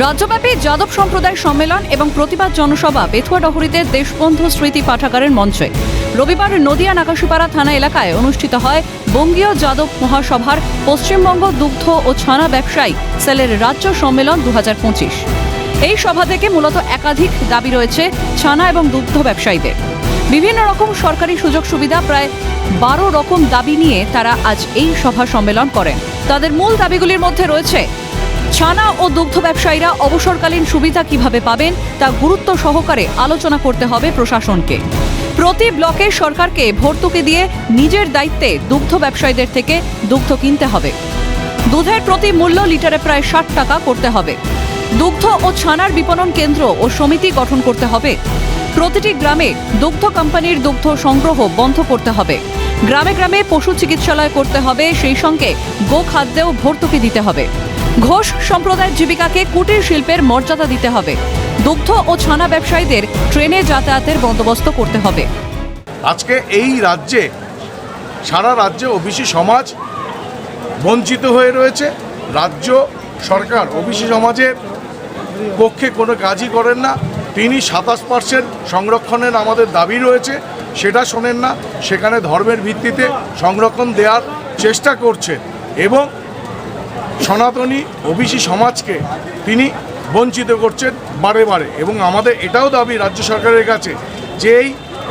রাজ্যব্যাপী যাদব সম্প্রদায় সম্মেলন এবং প্রতিবাদ জনসভা বেথুয়া ডহরিতে দেশবন্ধু স্মৃতি পাঠাগারের মঞ্চে। রবিবার নদিয়া নাকাশিপাড়া থানা এলাকায় অনুষ্ঠিত হয় বঙ্গীয় যাদব মহাসভার পশ্চিমবঙ্গ দুগ্ধ ও ছানা ব্যবসায়ী সেলের রাজ্য সম্মেলন দুহাজার পঁচিশ। এই সভা থেকে মূলত একাধিক দাবি রয়েছে ছানা এবং দুগ্ধ ব্যবসায়ীদের। বিভিন্ন রকম সরকারি সুযোগ সুবিধা প্রায় বারো রকম দাবি নিয়ে তারা আজ এই সভা সম্মেলন করেন। তাদের মূল দাবিগুলির মধ্যে রয়েছে ছানা ও দুগ্ধ ব্যবসায়ীরা অবসরকালীন সুবিধা কীভাবে পাবেন তা গুরুত্ব সহকারে আলোচনা করতে হবে প্রশাসনকে। প্রতি ব্লকে সরকারকে ভর্তুকি দিয়ে নিজের দায়িত্বে দুগ্ধ ব্যবসায়ীদের থেকে দুগ্ধ কিনতে হবে। দুধের প্রতি মূল্য লিটারে প্রায় ষাট টাকা করতে হবে। দুগ্ধ ও ছানার বিপণন কেন্দ্র ও সমিতি গঠন করতে হবে। প্রতিটি গ্রামে দুগ্ধ কোম্পানির দুগ্ধ সংগ্রহ বন্ধ করতে হবে। গ্রামে গ্রামে পশু চিকিৎসালয় করতে হবে, সেই সঙ্গে গোখাদ্যেও ভর্তুকি দিতে হবে। ঘোষ সম্প্রদায়ের জীবিকাকে কুটির শিল্পের মর্যাদা দিতে হবে। দুগ্ধ ও ছানা ব্যবসায়ীদের ট্রেনে যাতায়াতের বন্দোবস্ত করতে হবে। আজকে এই রাজ্যে, সারা রাজ্যে ওবিসি সমাজ বঞ্চিত হয়ে রয়েছে। রাজ্য সরকার ওবিসি সমাজের পক্ষে কোনো কাজই করেন না। তিনি সাতাশ পার্সেন্ট সংরক্ষণের আমাদের দাবি রয়েছে, সেটা শোনেন না। সেখানে ধর্মের ভিত্তিতে সংরক্ষণ দেওয়ার চেষ্টা করছে এবং সনাতনী ওবিসি সমাজকে তিনি বঞ্চিত করছেন বারে বারে এবং আমাদের এটাও দাবি রাজ্য সরকারের কাছে যে এই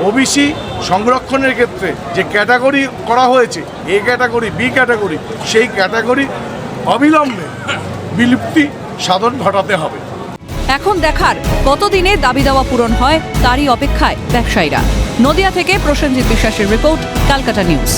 ওবিসি সংরক্ষণের ক্ষেত্রে যে ক্যাটাগরি করা হয়েছে, এ ক্যাটাগরি, বি ক্যাটাগরি, সেই ক্যাটাগরি অবিলম্বে বিলুপ্তি সাধন ঘটাতে হবে। এখন দেখার কতদিনে দাবি দাওয়া পূরণ হয় তারই অপেক্ষায় ব্যবসায়ীরা। নদিয়া থেকে প্রসেনজিৎ বিশ্বাসের রিপোর্ট ক্যালকাটা নিউজ।